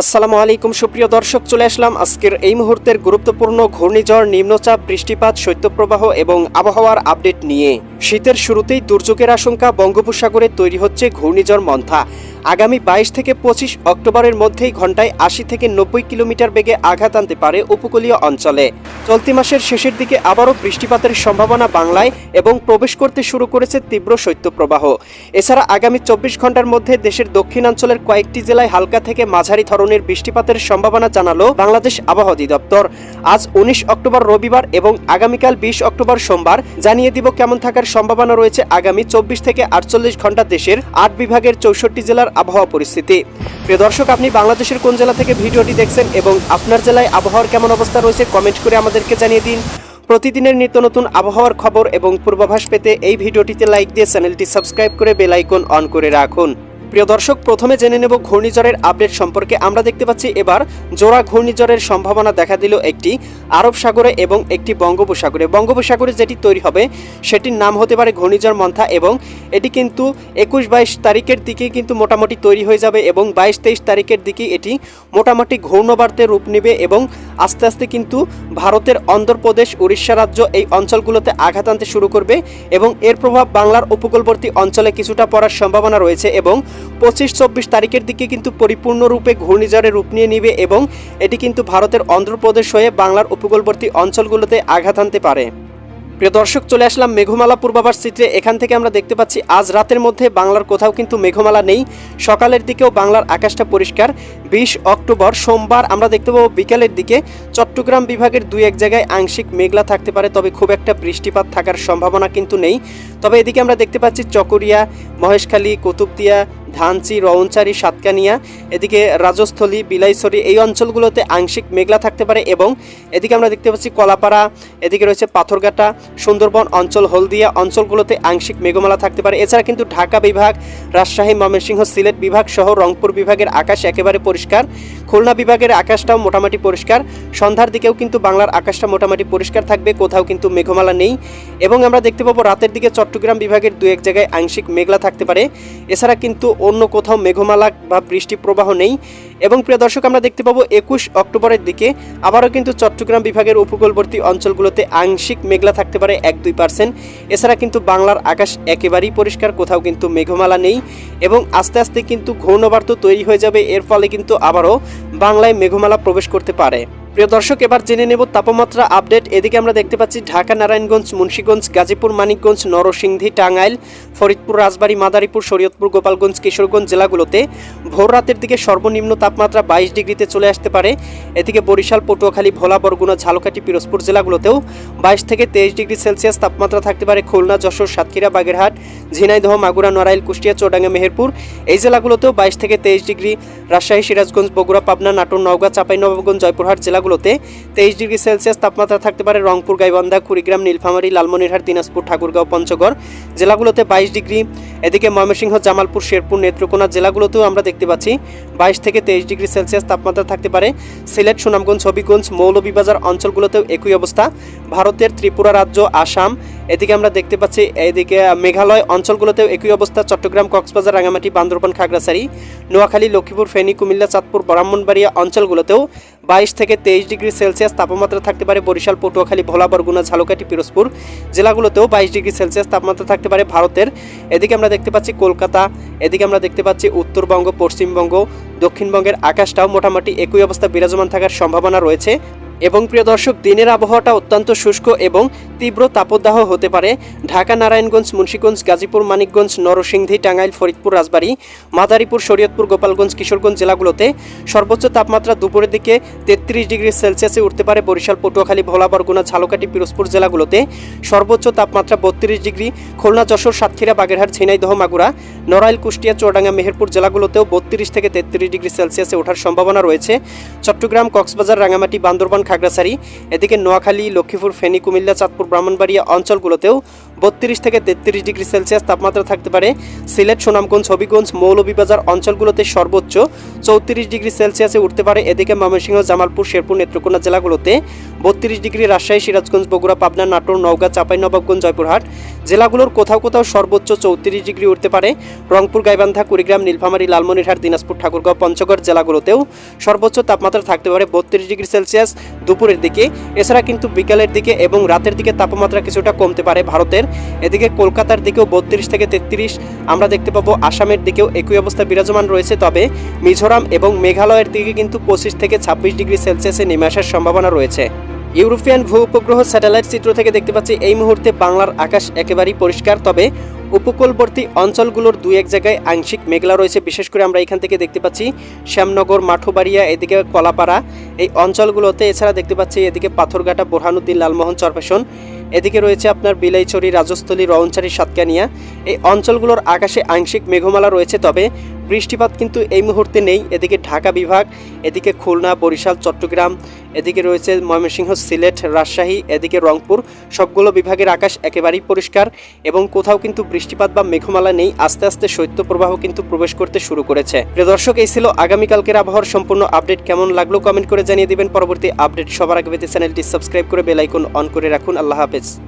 আসসালামু আলাইকুম, সুপ্রিয় দর্শক, চলে আসলাম আজকের এই মুহূর্তের গুরুত্বপূর্ণ ঘূর্ণিঝড়, নিম্নচাপ, বৃষ্টিপাত, শৈত্যপ্রবাহ এবং আবহাওয়ার আপডেট নিয়ে। শীতের শুরুতেই দুর্যোগের আশঙ্কা বঙ্গোপসাগরে তৈরি হচ্ছে ঘূর্ণিঝড় মন্থা। আগামী বাইশ থেকে পঁচিশ অক্টোবরের মধ্যেই ঘন্টায় আশি থেকে নব্বই কিলোমিটার বেগে আঘাত আনতে পারে উপকূলীয় অঞ্চলে। চলতি মাসের শেষের দিকে আবারও বৃষ্টিপাতের সম্ভাবনা বাংলায় এবং প্রবেশ করতে শুরু করেছে তীব্র শৈত্যপ্রবাহ। এছাড়া আগামী চব্বিশ ঘণ্টার মধ্যে দেশের দক্ষিণাঞ্চলের কয়েকটি জেলায় হালকা থেকে মাঝারি ধরনের বৃষ্টিপাতের সম্ভাবনা জানালো বাংলাদেশ আবহাওয়া অধিদপ্তর। আজ উনিশ অক্টোবর রবিবার এবং আগামীকাল বিশ অক্টোবর সোমবার জানিয়ে দিব কেমন থাকার সম্ভাবনা রয়েছে আগামী চব্বিশ থেকে আটচল্লিশ ঘণ্টা দেশের আট বিভাগের চৌষট্টি জেলার আবহাওয়া পরিস্থিতি। প্রিয় দর্শক, আপনি বাংলাদেশের কোন জেলা থেকে ভিডিওটি দেখছেন এবং আপনার জেলায় আবহাওয়ার কেমন অবস্থা রয়েছে কমেন্ট করে আমাদেরকে জানিয়ে দিন। প্রতিদিনের নিত্য নতুন আবহাওয়ার খবর এবং পূর্বাভাস পেতে এই ভিডিওটিতে লাইক দিয়ে চ্যানেলটি সাবস্ক্রাইব করে বেল আইকন অন করে রাখুন। প্রিয় দর্শক, প্রথমে জেনে নেব ঘূর্ণিঝড়ের আপডেট সম্পর্কে। আমরা দেখতে পাচ্ছি এবার জোড়া ঘূর্ণিঝড়ের সম্ভাবনা দেখা দিল একটি আরব সাগরে এবং একটি বঙ্গোপসাগরে। বঙ্গোপসাগরে যেটি তৈরি হবে, সেটির নাম হতে পারে ঘূর্ণিঝড় মন্থা এবং এটি কিন্তু একুশ বাইশ তারিখের দিকে কিন্তু মোটামুটি তৈরি হয়ে যাবে এবং বাইশ তেইশ তারিখের দিকে এটি মোটামুটি ঘূর্ণবার্তে রূপ নেবে এবং আস্তে আস্তে কিন্তু ভারতের অন্ধ্রপ্রদেশ, উড়িষ্যা রাজ্য এই অঞ্চলগুলোতে আঘাত আনতে শুরু করবে এবং এর প্রভাব বাংলার উপকূলবর্তী অঞ্চলে কিছুটা পড়ার সম্ভাবনা রয়েছে এবং পঁচিশ চব্বিশ তারিখের দিকে কিন্তু পরিপূর্ণরূপে ঘূর্ণিঝড়ে রূপ নিয়ে নিবে এবং এটি কিন্তু ভারতের অন্ধ্রপ্রদেশ হয়ে বাংলার উপকূলবর্তী অঞ্চলগুলোতে আঘাত আনতে পারে। প্রিয় দর্শক, চলে আসলাম মেঘমালা পূর্বাভাস চিত্রে। এখান থেকে আমরা দেখতে পাচ্ছি, আজ রাতের মধ্যে বাংলার কোথাও কিন্তু মেঘমালা নেই। সকালের দিকেও বাংলার আকাশটা পরিষ্কার। বিশ অক্টোবর সোমবার আমরা দেখতে পাবো বিকালের দিকে চট্টগ্রাম বিভাগের দুই এক জায়গায় আংশিক মেঘলা থাকতে পারে, তবে খুব একটা বৃষ্টিপাত থাকার সম্ভাবনা কিন্তু নেই। তবে এদিকে আমরা দেখতে পাচ্ছি চকরিয়া, মহেশখালী, কুতুবদিয়া ধানচি, রওনচারি, সাতকানিয়া, এদিকে রাজস্থলী, বিলাইছড়ি, এই অঞ্চলগুলোতে আংশিক মেঘলা থাকতে পারে এবং এদিকে আমরা দেখতে পাচ্ছি কলাপাড়া, এদিকে রয়েছে পাথরঘাটা, সুন্দরবন অঞ্চল, হলদিয়া অঞ্চলগুলোতে আংশিক মেঘমালা থাকতে পারে। এছাড়া কিন্তু ঢাকা বিভাগ, রাজশাহী, ময়মনসিংহ, সিলেট বিভাগ সহ রংপুর বিভাগের আকাশ একেবারে পরিষ্কার। খুলনা বিভাগের আকাশটাও মোটামুটি পরিষ্কার। সন্ধ্যার দিকেও কিন্তু বাংলার আকাশটা মোটামুটি পরিষ্কার থাকবে, কোথাও কিন্তু মেঘমালা নেই। এবং আমরা দেখতে পাবো রাতের দিকে চট্টগ্রাম বিভাগের দু এক জায়গায় আংশিক মেঘলা থাকতে পারে। এছাড়া কিন্তু অন্য কোথাও মেঘমালা বা বৃষ্টি প্রবাহ নেই। এবং প্রিয় দর্শক, আমরা দেখতে পাবো একুশ অক্টোবরের দিকে আবারও কিন্তু চট্টগ্রাম বিভাগের উপকূলবর্তী অঞ্চলগুলোতে আংশিক মেঘলা থাকতে পারে এক দুই পার্সেন্ট। এছাড়া কিন্তু বাংলার আকাশ একেবারেই পরিষ্কার, কোথাও কিন্তু মেঘমালা নেই এবং আস্তে আস্তে কিন্তু ঘূর্ণবার্ত তৈরি হয়ে যাবে। এর ফলে কিন্তু আবারও বাংলায় মেঘমালা প্রবেশ করতে পারে। প্রিয় দর্শক, এবার জেনে নেব তাপমাত্রা আপডেট। এদিকে আমরা দেখতে পাচ্ছি ঢাকা, নারায়ণগঞ্জ, মুন্সীগঞ্জ, গাজীপুর, মানিকগঞ্জ, নরসিংদী, টাঙ্গাইল, ফরিদপুর, রাজবাড়ী, মাদারীপুর, শরীয়তপুর, গোপালগঞ্জ, কিশোরগঞ্জ জেলাগুলোতে ভোর রাতের দিকে সর্বনিম্ন তাপমাত্রা বাইশ ডিগ্রিতে চলে আসতে পারে। এদিকে বরিশাল, পটুয়াখালী, ভোলা, বরগুনা, ঝালকাঠি, পিরোজপুর জেলাগুলোতেও বাইশ থেকে তেইশ ডিগ্রি সেলসিয়াস তাপমাত্রা থাকতে পারে। খুলনা, যশোর, সাতক্ষীরা, বাগেরহাট, ঝিনাইদহ, মাগুরা, নড়াইল, কুষ্টিয়া, চৌডাঙ্গা, মেহেরপুর এই জেলাগুলোতেও বাইশ থেকে তেইশ ডিগ্রি। রাজশাহী, সিরাজগঞ্জ, বগুড়া, পাবনা, নাটোর, নওগাঁ, চাঁপাইনবাবগঞ্জ, জয়পুরহাট জেলাগুলোতে তেইশ ডিগ্রি সেলসিয়াস তাপমাত্রা থাকতে পারে রংপুর, গাইবান্ধা, কুড়িগ্রাম, নীলফামারী, লালমনিরহাট, দিনাজপুর, ঠাকুরগাঁও, পঞ্চগড়। জেলাগুলোতে বাইশ ডিগ্রি। এদিকে ময়মনসিংহ, জামালপুর, শেরপুর, নেত্রকোনা জেলাগুলোতেও আমরা দেখতে পাচ্ছি বাইশ থেকে তেইশ ডিগ্রি সেলসিয়াস তাপমাত্রা থাকতে পারে। সিলেট, সুনামগঞ্জ, হবিগঞ্জ, মৌলভীবাজার অঞ্চলগুলোতেও একই অবস্থা। ভারতের ত্রিপুরা রাজ্য, আসাম এদিকে আমরা দেখতে পাচ্ছি, এদিকে মেঘালয় অঞ্চলগুলোতেও একই অবস্থা। চট্টগ্রাম, কক্সবাজার রাঙামাটি বান্দরবান, খাগড়াছড়ি, নোয়াখালী, লক্ষ্মীপুর, ফেনী, কুমিল্লা, চাঁদপুর, ব্রাহ্মণবাড়িয়া অঞ্চলগুলোতেও বাইশ থেকে তেইশ ডিগ্রি সেলসিয়াস তাপমাত্রা থাকতে পারে। বরিশাল, পটুয়াখালী, ভোলা, বরগুনা, ঝালকাঠি, পিরোজপুর জেলাগুলোতেও বাইশ ডিগ্রি সেলসিয়াস তাপমাত্রা থাকতে পারে ভারতের। এদিকে আমরা দেখতে পাচ্ছি কলকাতা, এদিকে আমরা দেখতে পাচ্ছি উত্তরবঙ্গ, পশ্চিমবঙ্গ, দক্ষিণবঙ্গের আকাশটাও মোটামুটি একই অবস্থা। বিরাজমান থাকার সম্ভাবনা রয়েছে। এবং প্রিয় দর্শক, দিনের আবহাওয়াটা অত্যন্ত শুষ্ক এবং তীব্র তাপদাহ হতে পারে। ঢাকা, নারায়ণগঞ্জ, মুন্সীগঞ্জ, গাজীপুর, মানিকগঞ্জ, নরসিংদী, টাঙ্গাইল, ফরিদপুর, রাজবাড়ী, মাদারীপুর, শরীয়তপুর, গোপালগঞ্জ, কিশোরগঞ্জ জেলাগুলোতে সর্বোচ্চ তাপমাত্রা দুপুরের দিকে তেত্রিশ ডিগ্রি সেলসিয়াসে উঠতে পারে বরিশাল, পটুয়াখালী, ভোলা, বরগুনা, ঝালকাঠি, পিরোজপুর জেলাগুলোতে সর্বোচ্চ তাপমাত্রা বত্রিশ ডিগ্রি, খুলনা, যশোর, সাতক্ষীরা, বাগেরহাট, ঝিনাইদহ, মাগুরা, নড়াইল, কুষ্টিয়া, চুয়াডাঙ্গা, মেহেরপুর জেলাগুলোতেও বত্রিশ থেকে তেত্রিশ ডিগ্রি সেলসিয়াসে ওঠার সম্ভাবনা রয়েছে। চট্টগ্রাম, কক্সবাজার রাঙামাটি বান্দরবান খাগড়াছড়ি। এদিকে নোয়াখালী, লক্ষ্মীপুর, ফেনী, কুমিল্লা, চাঁদপুর, ব্রাহ্মণবাড়িয়া অঞ্চলগুলোতেও বত্রিশ থেকে তেত্রিশ ডিগ্রি সেলসিয়াস তাপমাত্রা থাকতে পারে। সিলেট, সুনামগঞ্জ, হবিগঞ্জ, মৌলভীবাজার অঞ্চলগুলোতে সর্বোচ্চ চৌত্রিশ ডিগ্রি সেলসিয়াসে উঠতে পারে। এদিকে ময়মনসিংহ, জামালপুর, শেরপুর নেত্রকোনা জেলাগুলোতে বত্রিশ ডিগ্রি, রাজশাহী, সিরাজগঞ্জ, বগুড়া, পাবনা, নাটোর, নওগাঁ চাঁপাইনবাবগঞ্জ জয়পুরহাট জেলাগুলোর কোথাও কোথাও সর্বোচ্চ চৌত্রিশ ডিগ্রি উঠতে পারে। রংপুর, গাইবান্ধা, কুড়িগ্রাম, নীলফামারী, লালমনিরহাট, দিনাজপুর, ঠাকুরগাঁও, পঞ্চগড় জেলাগুলোতেও সর্বোচ্চ তাপমাত্রা থাকতে পারে বত্রিশ ডিগ্রি সেলসিয়াস। দুপুরের দিকে। এছাড়া কিন্তু বিকালের দিকে এবং রাতের দিকে তাপমাত্রা কিছুটা কমতে পারে ভারতের। এদিকে কলকাতার দিকেও বত্রিশ থেকে তেত্রিশ। আমরা দেখতে পাবো আসামের দিকেও একই অবস্থা বিরাজমান রয়েছে। তবে মিজোরাম এবং মেঘালয়ের দিকে কিন্তু পঁচিশ থেকে ছাব্বিশ ডিগ্রি সেলসিয়াসে নেমে আসার সম্ভাবনা রয়েছে। ইউরোপিয়ান ভূ উপগ্রহ স্যাটেলাইট চিত্র থেকে দেখতে পাচ্ছি, এই মুহূর্তে বাংলার আকাশ একেবারেই পরিষ্কার। তবে উপকূলবর্তী অঞ্চলগুলোর দুই এক জায়গায় আংশিক মেঘলা রয়েছে। বিশেষ করে আমরা এখান থেকে দেখতে পাচ্ছি শ্যামনগর, মাঠোবাড়িয়া, এদিকে কলাপাড়া। এই অঞ্চলগুলোতে এছাড়া দেখতে পাচ্ছি এদিকে পাথরঘাটা, বোরহানুদ্দিন, লালমোহন চরপেশন এদিকে রয়েছে আপনার বিলাইছড়ি, রাজস্থলী রওনচারি সাতকানিয়া। এই অঞ্চলগুলোর আকাশে আংশিক মেঘমালা রয়েছে, তবে বৃষ্টিপাত কিন্তু এই মুহূর্তে নেই। এদিকে ঢাকা বিভাগ, এদিকে খুলনা, বরিশাল, চট্টগ্রাম এদিকে রয়েছে ময়মনসিংহ, সিলেট, রাজশাহী, এদিকে রংপুর। সবগুলো বিভাগের আকাশ একেবারেই পরিষ্কার এবং কোথাও কিন্তু বৃষ্টিপাত বা মেঘমালা নেই। আস্তে আস্তে শৈত্যপ্রবাহ কিন্তু প্রবেশ করতে শুরু করেছে। প্রিয় দর্শক, এই ছিল আগামীকালকের আবহাওয়ার সম্পূর্ণ আপডেট। কেমন লাগল কমেন্ট করে জানিয়ে দিবেন। পরবর্তী আপডেট সবার আগে চ্যানেলটি সাবস্ক্রাইব করে বেলাইকন অন করে রাখুন। আল্লাহ হাফেজ।